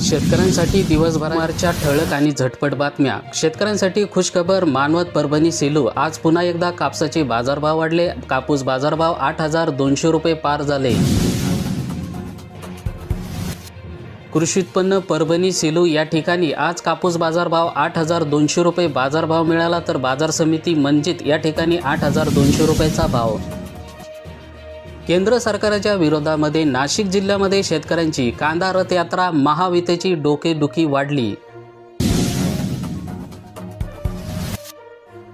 शेतकऱ्यांसाठी दिवसभराच्या ठळक आणि झटपट बातम्या. शेतकऱ्यांसाठी खुशखबर मानवत परभणी सेलू. आज पुन्हा एकदा कापसाचे बाजारभाव वाढले. कापूस बाजारभाव आठ हजार दोनशे रुपये पार झाले. कृषी उत्पन्न परभणी सेलू या ठिकाणी आज कापूस बाजारभाव आठ हजार दोनशे रुपये बाजारभाव मिळाला तर बाजार समिती मंजित या ठिकाणी आठ हजार दोनशे रुपयाचा भाव. केंद्र सरकारच्या विरोधामध्ये नाशिक जिल्ह्यामध्ये शेतकऱ्यांची कांदा रथयात्रा महावितेची डोकेदुखी वाढली.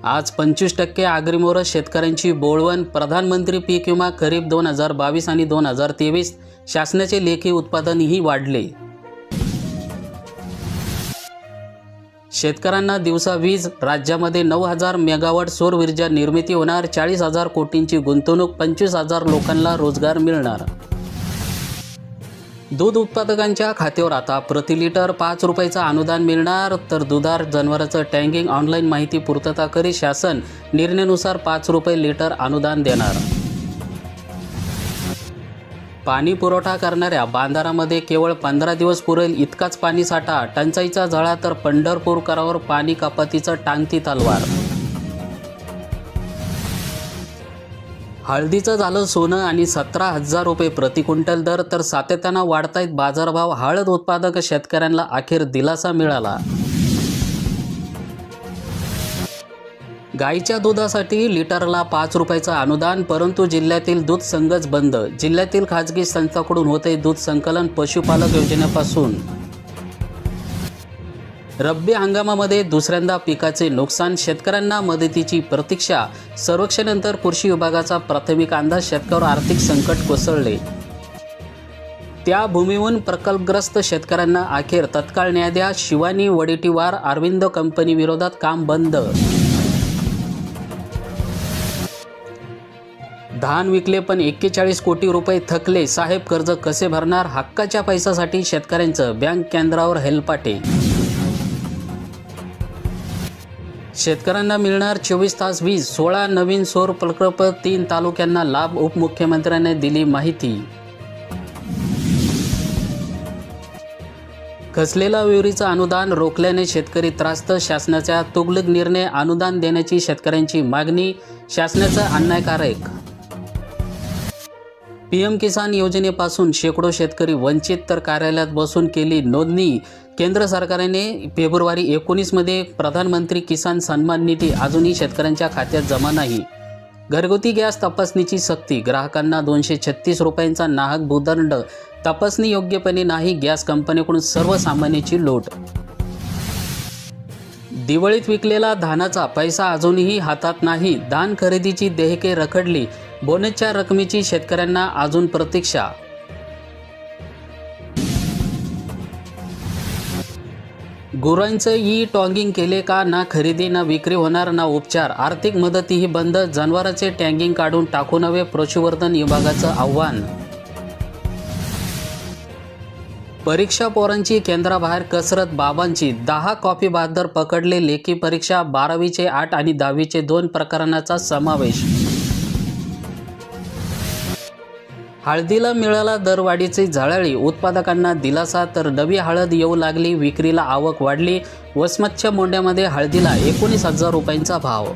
आज पंचवीस टक्के आग्रीमोर शेतकऱ्यांची बोळवण प्रधानमंत्री पीक विमा खरीप दोन हजार बावीस आणि दोन हजार तेवीस शासनाचे लेखी उत्पादनही वाढले. शेतकऱ्यांना दिवसा वीज राज्यामध्ये नऊ हजार मेगावॉट सौर ऊर्जा निर्मिती होणार चाळीस हजार कोटींची गुंतवणूक पंचवीस हजार लोकांना रोजगार मिळणार. दूध उत्पादकांच्या खात्यावर आता प्रति लिटर पाच रुपयाचं अनुदान मिळणार तर दुधार जनावरांचं टँगिंग ऑनलाईन माहिती पूर्तता करीत शासन निर्णयानुसार पाच रुपये लिटर अनुदान देणार. पाणी पुरवठा करणाऱ्या बांधारामध्ये केवळ पंधरा दिवस पुरेल इतकाच पाणी साठा. टंचाईचा झळा तर पंढरपूरकरावर पाणी कपातीचं टांगती तलवार. हळदीचं झालं सोनं आणि सतरा हजार रुपये प्रति क्विंटल दर तर सातत्यानं वाढतायत बाजारभाव. हळद उत्पादक शेतकऱ्यांना अखेर दिलासा मिळाला. गाईच्या दुधासाठी लिटरला पाच रुपयाचं अनुदान परंतु जिल्ह्यातील दूध संघच बंद. जिल्ह्यातील खाजगी संस्थांकडून होते दूध संकलन पशुपालक योजनेपासून. रब्बी हंगामामध्ये दुसऱ्यांदा पिकाचे नुकसान शेतकऱ्यांना मदतीची प्रतीक्षा सर्वेक्षणानंतर कृषी विभागाचा प्राथमिक अंदाज शेतकऱ्यावर आर्थिक संकट कोसळले. त्या भूमीहून प्रकल्पग्रस्त शेतकऱ्यांना अखेर तत्काळ न्याय द्या. शिवानी वडेटीवार अरविंद कंपनीविरोधात काम बंद. धान विकले पण एक्केचाळीस कोटी रुपये थकले. साहेब कर्ज कसे भरणार? हक्काच्या पैशासाठी शेतकऱ्यांचं बँक केंद्रावर हेलपाटे. शेतकऱ्यांना मिळणार चोवीस तास वीज. सोळा नवीन सौर प्रकल्प तीन तालुक्यांना लाभ उपमुख्यमंत्र्यांनी दिली माहिती. घसलेला विहिरीचं अनुदान रोखल्याने शेतकरी त्रास्त. शासनाच्या तुगलक निर्णय अनुदान देण्याची शेतकऱ्यांची मागणी. शासनाचं अन्यायकारक पीएम किसान योजनेपासून शेकडो शेतकरी वंचित तर कार्यालयात बसून केली नोंदणी. केंद्र सरकारने फेब्रुवारी एकोणीसमध्ये प्रधानमंत्री किसान सन्मान निधी अजूनही शेतकऱ्यांच्या खात्यात जमा नाही. घरगुती गॅस तपासणीची सक्ती ग्राहकांना दोनशे छत्तीस रुपयांचा नाहक भूदंड तपासणी योग्यपणे नाही गॅस कंपनीकडून सर्वसामान्याची लोट. दिवाळीत विकलेला धानाचा पैसा अजूनही हातात नाही धान खरेदीची देयके रखडली बोनसच्या रकमेची शेतकऱ्यांना अजून प्रतीक्षा. गुरांचं ई टॉंगिंग केले का ना खरेदी ना विक्री होणार ना उपचार? आर्थिक मदतीही बंद जनावरांचे टँगिंग काढून टाकू नवे पशुवर्धन विभागाचं आव्हान. परीक्षा पोरांची केंद्राबाहेर कसरत बाबांची. दहा कॉपी बहादर पकडले लेखी परीक्षा बारावीचे आठ आणि दहावीचे दोन प्रकरणाचा समावेश. हळदीला मिळाला दरवाढीची झळाळी उत्पादकांना दिलासा तर नवी हळद येऊ लागली विक्रीला आवक वाढली. वसमतच्या मोंड्यामध्ये हळदीला एकोणीस हजार रुपयांचा भाव.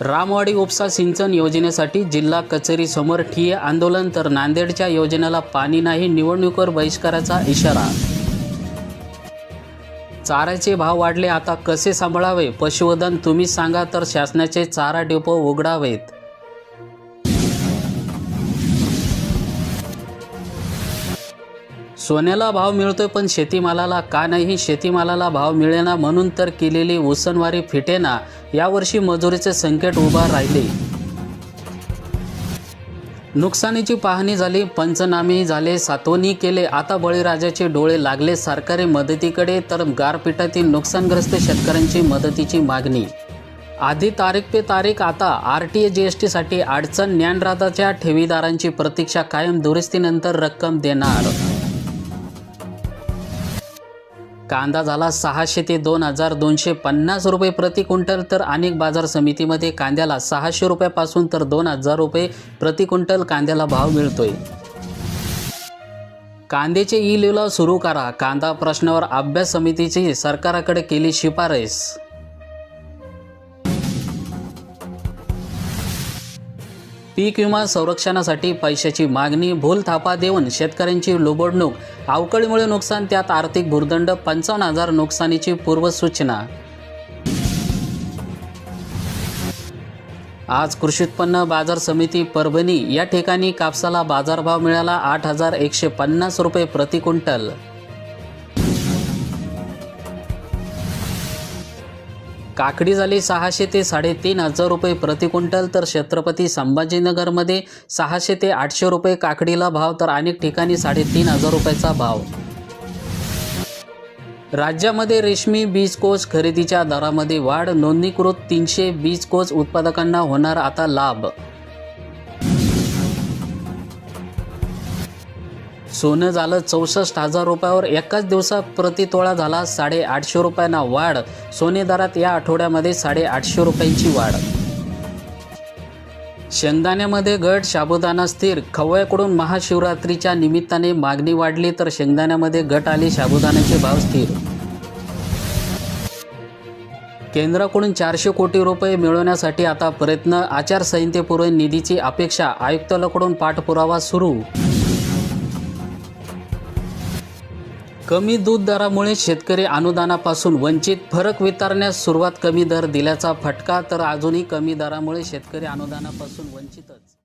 रामवाडी उपसा सिंचन योजनेसाठी जिल्हा कचेरी समोर आंदोलन तर नांदेडच्या योजनेला पाणी नाही निवडणुकीवर बहिष्काराचा इशारा. चाऱ्याचे भाव वाढले आता कसे सांभाळावे? पशुवधन तुम्हीच सांगा तर शासनाचे चारा डेपो उघडावेत. सोन्याला भाव मिळतोय पण शेतीमालाला का नाही? शेतीमालाला भाव मिळेना म्हणून तर केलेली उसनवारी फिटेना यावर्षी मजुरीचे संकट उभा राहिले. नुकसानीची पाहणी झाली पंचनामे झाले सातवणी केले. आता बळीराजाचे डोळे लागले सरकारी मदतीकडे तर गारपीठातील नुकसानग्रस्त शेतकऱ्यांची मदतीची मागणी. आधी तारीख पे तारीख आता R T A G S टीसाठी अडचण ज्ञानराजाच्या ठेवीदारांची प्रतीक्षा कायम दुरुस्तीनंतर रक्कम देणार. कांदा झाला सहाशे ते दोन हजार दोनशे पन्नास रुपये प्रति क्विंटल तर अनेक बाजार समितीमध्ये कांद्याला सहाशे रुपयापासून तर दोन हजार रुपये प्रति क्विंटल कांद्याला भाव मिळतोय. कांद्याचे ई लिलाव सुरू करा. कांदा प्रश्नावर अभ्यास समितीची सरकारकडे केली शिफारस. पीक विमा संरक्षणासाठी पैशाची मागणी भूल थापा देऊन शेतकऱ्यांची लुबडणूक अवकळीमुळे नुकसान त्यात आर्थिक भूर्दंड पंचावन्न हजार नुकसानीची पूर्वसूचना. आज कृषी उत्पन्न बाजार समिती परभणी या ठिकाणी कापसाला बाजारभाव मिळाला आठ हजार एकशे पन्नास रुपये प्रति क्विंटल. काकडी झाली सहाशे ते साडेतीन हजार रुपये प्रति क्विंटल तर छत्रपती संभाजीनगरमध्ये सहाशे ते आठशे रुपये काकडीला भाव तर अनेक ठिकाणी साडेतीन हजार रुपयाचा भाव. राज्यामध्ये रेशमी बीज कोच खरेदीच्या दरामध्ये वाढ नोंदणीकृत तीनशे बीज कोच उत्पादकांना होणार आता लाभ. सोनं झालं चौसष्ट हजार रुपयावर एकाच दिवसात प्रतितोळा झाला साडेआठशे रुपयांना वाढ. सोने दरात या आठवड्यामध्ये साडेआठशे रुपयांची वाढ. शेंगदाण्यामध्ये घट साबुदाणा स्थिर. खवळ्याकडून महाशिवरात्रीच्या निमित्ताने मागणी वाढली तर शेंगदाण्यामध्ये घट आली शाबुदाण्याचे भाव स्थिर. केंद्राकडून चारशे कोटी रुपये मिळवण्यासाठी आता प्रयत्न. आचारसंहितेपूर्व निधीची अपेक्षा आयुक्तालकडून पाठपुरावा सुरू. कमी दूध दरामुळे शेतकरी अनुदानापासून वंचित फरक वितरण्यास सुरुवात कमी दर दिल्याचा फटका तर अजूनही कमी दरामुळे शेतकरी अनुदानापासून वंचितच.